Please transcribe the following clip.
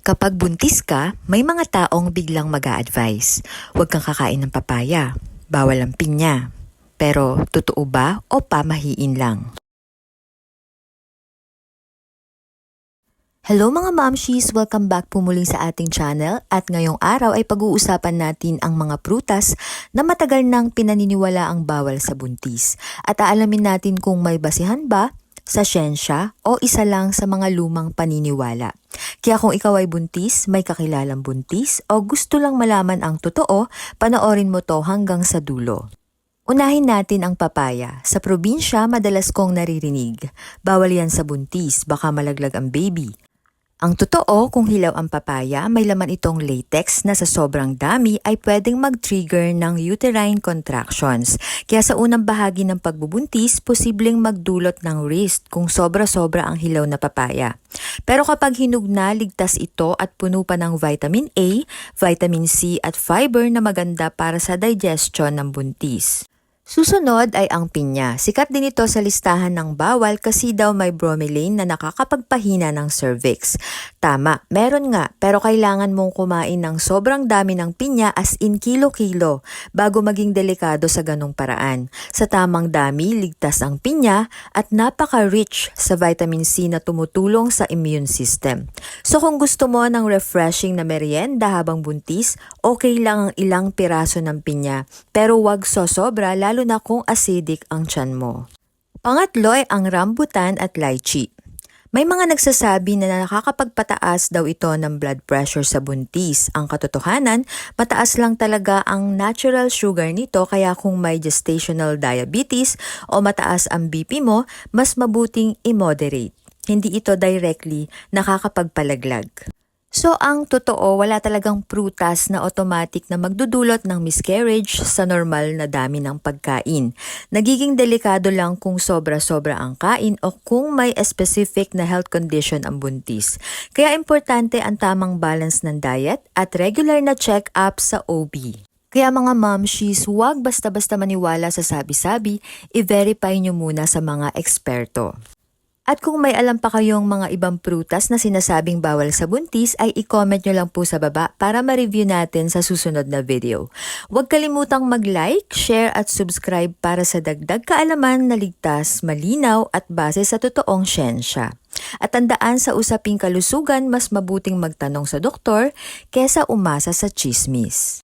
Kapag buntis ka, may mga taong biglang mag advise Huwag kang kakain ng papaya. Bawal ang pinya. Pero totoo ba o pamahiin lang? Hello mga mamshies! Welcome back po muling sa ating channel at ngayong araw ay pag-uusapan natin ang mga prutas na matagal nang pinaniniwala ang bawal sa buntis at aalamin natin kung may basihan ba sa siyensya o isa lang sa mga lumang paniniwala. Kaya kung ikaw ay buntis, may kakilalang buntis o gusto lang malaman ang totoo, panoorin mo to hanggang sa dulo. Unahin natin ang papaya. Sa probinsya, madalas kong naririnig. Bawal yan sa buntis, baka malaglag ang baby. Ang totoo, kung hilaw ang papaya, may laman itong latex na sa sobrang dami ay pwedeng mag-trigger ng uterine contractions. Kaya sa unang bahagi ng pagbubuntis, posibleng magdulot ng wrist kung sobra-sobra ang hilaw na papaya. Pero kapag hinug na, ligtas ito at puno pa ng vitamin A, vitamin C at fiber na maganda para sa digestion ng buntis. Susunod ay ang pinya. Sikat din ito sa listahan ng bawal kasi daw may bromelain na nakakapagpahina ng cervix. Tama, meron nga, pero kailangan mong kumain ng sobrang dami ng pinya as in kilo-kilo bago maging delikado sa ganong paraan. Sa tamang dami, ligtas ang pinya at napaka-rich sa vitamin C na tumutulong sa immune system. So kung gusto mo ng refreshing na merienda habang buntis, okay lang ang ilang piraso ng pinya. Pero wag sosobra lalo na kung acidic ang tiyan mo. Pangatlo ay ang rambutan at lychee. May mga nagsasabi na nakakapagpataas daw ito ng blood pressure sa buntis. Ang katotohanan, mataas lang talaga ang natural sugar nito kaya kung may gestational diabetes o mataas ang BP mo, mas mabuting i-moderate. Hindi ito directly nakakapagpalaglag. So ang totoo, wala talagang prutas na automatic na magdudulot ng miscarriage sa normal na dami ng pagkain. Nagiging delikado lang kung sobra-sobra ang kain o kung may specific na health condition ang buntis. Kaya importante ang tamang balance ng diet at regular na check-up sa OB. Kaya mga momshies, huwag basta-basta maniwala sa sabi-sabi, i-verify nyo muna sa mga eksperto. At kung may alam pa kayong mga ibang prutas na sinasabing bawal sa buntis, ay i-comment nyo lang po sa baba para ma-review natin sa susunod na video. Huwag kalimutang mag-like, share at subscribe para sa dagdag kaalaman na ligtas, malinaw at base sa totoong siyensya. At tandaan sa usaping kalusugan, mas mabuting magtanong sa doktor kesa umasa sa chismis.